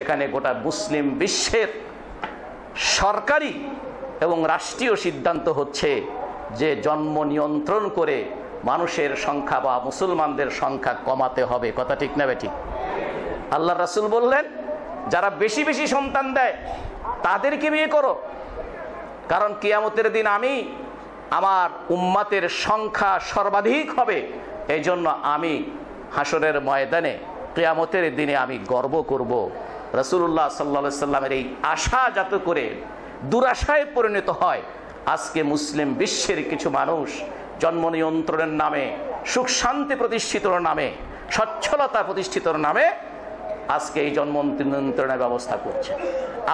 এখানে গোটা মুসলিম বিশ্বের সরকারি এবং রাষ্ট্রীয় সিদ্ধান্ত হচ্ছে যে জন্ম নিয়ন্ত্রণ করে মানুষের সংখ্যা বা মুসলমানদের সংখ্যা কমাতে হবে। কথা ঠিক না ঠিক আল্লাহ রাসুল বললেন, যারা বেশি বেশি সন্তান দেয়, তাদেরকে বিয়ে করো। কারণ কিয়ামতের দিন আমি আমার উম্মাতের সংখ্যা সর্বাধিক হবে। এই জন্য আমি হাসরের ময়দানে কিয়ামতের দিনে আমি গর্ব করব। রসুল্লাহ সাল্লা সাল্লামের এই আশা যাতে করে দুরাশায় পরিণত হয়, আজকে মুসলিম বিশ্বের কিছু মানুষ জন্ম নিয়ন্ত্রণের নামে, সুখ শান্তি প্রতিষ্ঠিতর নামে, সচ্ছলতা প্রতিষ্ঠিতর নামে আজকে এই জন্ম নিয়ন্ত্রণের ব্যবস্থা করছে।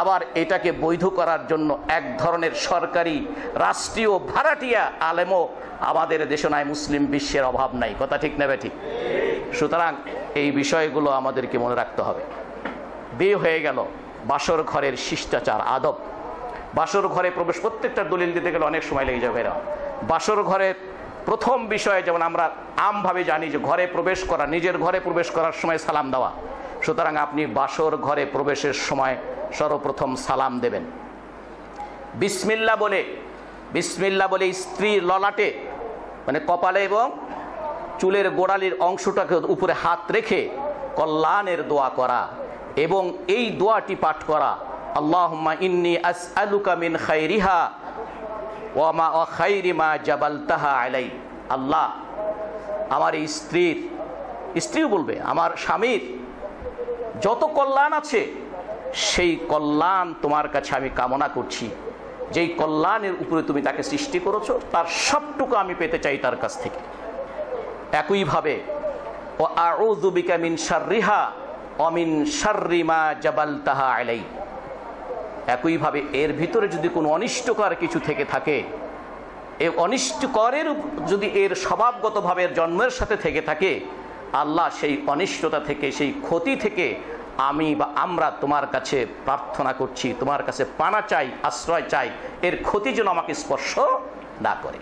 আবার এটাকে বৈধ করার জন্য এক ধরনের সরকারি, রাষ্ট্রীয় ভাড়াটিয়া আলেমও আমাদের দেশে নাই, মুসলিম বিশ্বের অভাব নাই। কথা ঠিক নেবে ঠিক? সুতরাং এই বিষয়গুলো আমাদেরকে মনে রাখতে হবে। বিয়ে হয়ে গেল। বাসর ঘরের শিষ্টাচার, আদব। বাসর ঘরে প্রবেশ প্রত্যেকটা দলিল দিতে গেলে অনেক সময় লেগে যাবে এরা বাসর ঘরের প্রথম বিষয়ে যেমন আমরা আমভাবে জানি যে ঘরে প্রবেশ করা, নিজের ঘরে প্রবেশ করার সময় সালাম দেওয়া। সুতরাং আপনি বাসর ঘরে প্রবেশের সময় সর্বপ্রথম সালাম দেবেন। বিসমিল্লা বলে বিসমিল্লা বলে স্ত্রীর ললাটে মানে কপালে এবং চুলের গোড়ালির অংশটাকে উপরে হাত রেখে কল্যাণের দোয়া করা। এবং এই দোয়াটি পাঠ করা, আল্লাহুম্মা ইন্নি আসআলুকা মিন খাইরিহা ওয়া মা ওয়া খাইরি মা জাবালতাহা আলাই আল্লাহ আমার এই স্ত্রীর, স্ত্রীও বলবে, আমার স্বামীর যত কল্যাণ আছে, সেই কল্যাণ তোমার কাছে আমি কামনা করছি। যেই কল্যাণের উপরে তুমি তাকে সৃষ্টি করেছ, তার সবটুকু আমি পেতে চাই তার কাছ থেকে। একইভাবে ও আউযুবিকা মিন শাররিহা অমিন শাররিমা জাবাল তাহা আলাই। একইভাবে এর ভিতরে যদি কোনো অনিষ্টকর কিছু থেকে থাকে, এ অনিষ্টকরের যদি এর স্বভাবগতভাবে জন্মের সাথে থেকে থাকে, আল্লাহ সেই অনিষ্টতা থেকে, সেই ক্ষতি থেকে আমি বা আমরা তোমার কাছে প্রার্থনা করছি, তোমার কাছে পানা চাই, আশ্রয় চাই, এর ক্ষতি যেন আমাকে স্পর্শ না করে।